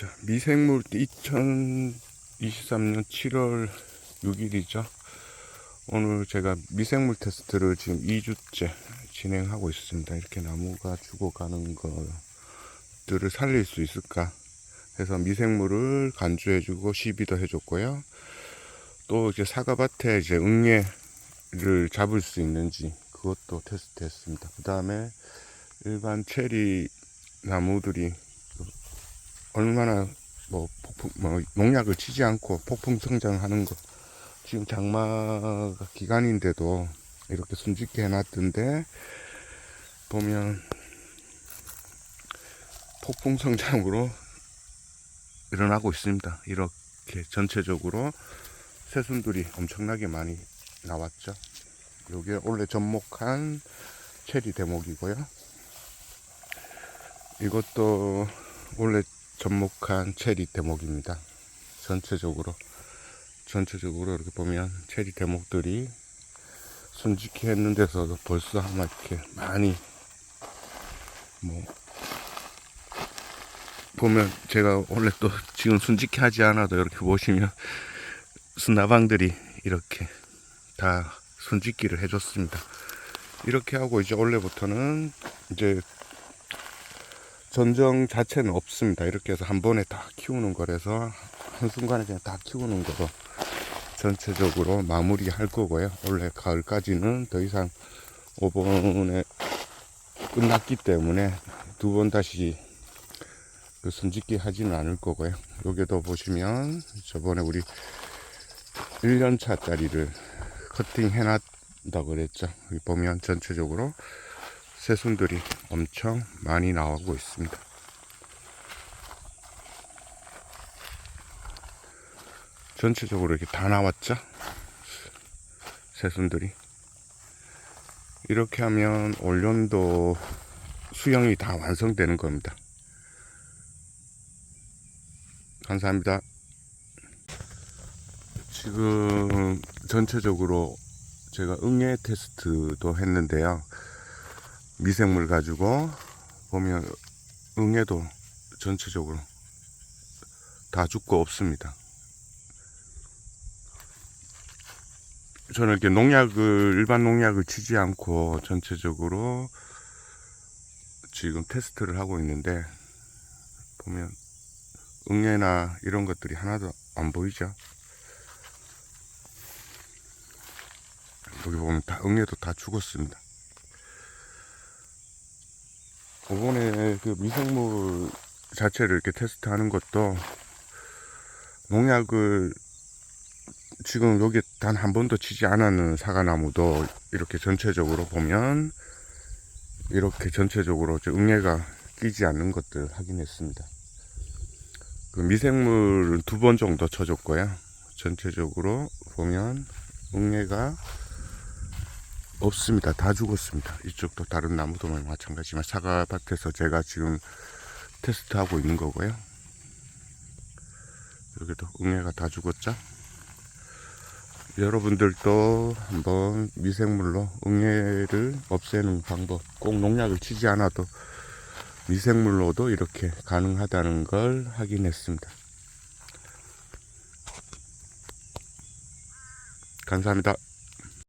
자, 미생물 2023년 7월 6일이죠. 오늘 제가 미생물 테스트를 지금 2주째 진행하고 있습니다. 이렇게 나무가 죽어가는 것들을 살릴 수 있을까 해서 미생물을 간주해주고 시비도 해줬고요. 또 이제 사과밭에 이제 응애를 잡을 수 있는지 그것도 테스트했습니다. 그 다음에 일반 체리 나무들이 얼마나 뭐 폭풍 뭐 농약을 치지 않고 폭풍 성장하는 거 지금 장마 기간인데도 이렇게 순짓게 해놨던데 보면 폭풍 성장으로 일어나고 있습니다. 이렇게 전체적으로 새순들이 엄청나게 많이 나왔죠. 요게 원래 접목한 체리 대목이고요. 이것도 원래 접목한 체리 대목입니다. 전체적으로 전체적으로 이렇게 보면 체리 대목들이 순직히 했는 데서도 벌써 아마 이렇게 많이 뭐 보면 제가 원래 또 지금 순직히 하지 않아도 이렇게 보시면 순나방들이 이렇게 다 순직기를 해줬습니다. 이렇게 하고 이제 원래부터는 이제 전정 자체는 없습니다. 이렇게 해서 한 번에 다 키우는 거라서 한순간에 그냥 다 키우는 거로 전체적으로 마무리 할 거고요. 원래 가을까지는 더 이상 5번에 끝났기 때문에 두 번 다시 그 순짓기 하지는 않을 거고요. 여기도 보시면 저번에 우리 1년차 짜리를 커팅 해놨다고 그랬죠. 여기 보면 전체적으로 새순들이 엄청 많이 나오고 있습니다. 전체적으로 이렇게 다 나왔죠? 새순들이. 이렇게 하면 올연도 수영이 다 완성되는 겁니다. 감사합니다. 지금 전체적으로 제가 응애 테스트도 했는데요. 미생물 가지고 보면 응애도 전체적으로 다 죽고 없습니다. 저는 이렇게 농약을 일반 농약을 치지 않고 전체적으로 지금 테스트를 하고 있는데 보면 응애나 이런 것들이 하나도 안 보이죠. 여기 보면 다 응애도 다 죽었습니다. 이번에 그 미생물 자체를 이렇게 테스트하는 것도 농약을 지금 여기 단 한 번도 치지 않았는 사과나무도 이렇게 전체적으로 보면 이렇게 전체적으로 저 응애가 끼지 않는 것들 확인했습니다. 그 미생물은 두 번 정도 쳐줬고요. 전체적으로 보면 응애가 없습니다. 다 죽었습니다. 이쪽도 다른 나무도 마찬가지지만 사과밭에서 제가 지금 테스트하고 있는 거고요. 여기도 응애가 다 죽었죠. 여러분들도 한번 미생물로 응애를 없애는 방법 꼭 농약을 치지 않아도 미생물로도 이렇게 가능하다는 걸 확인했습니다. 감사합니다.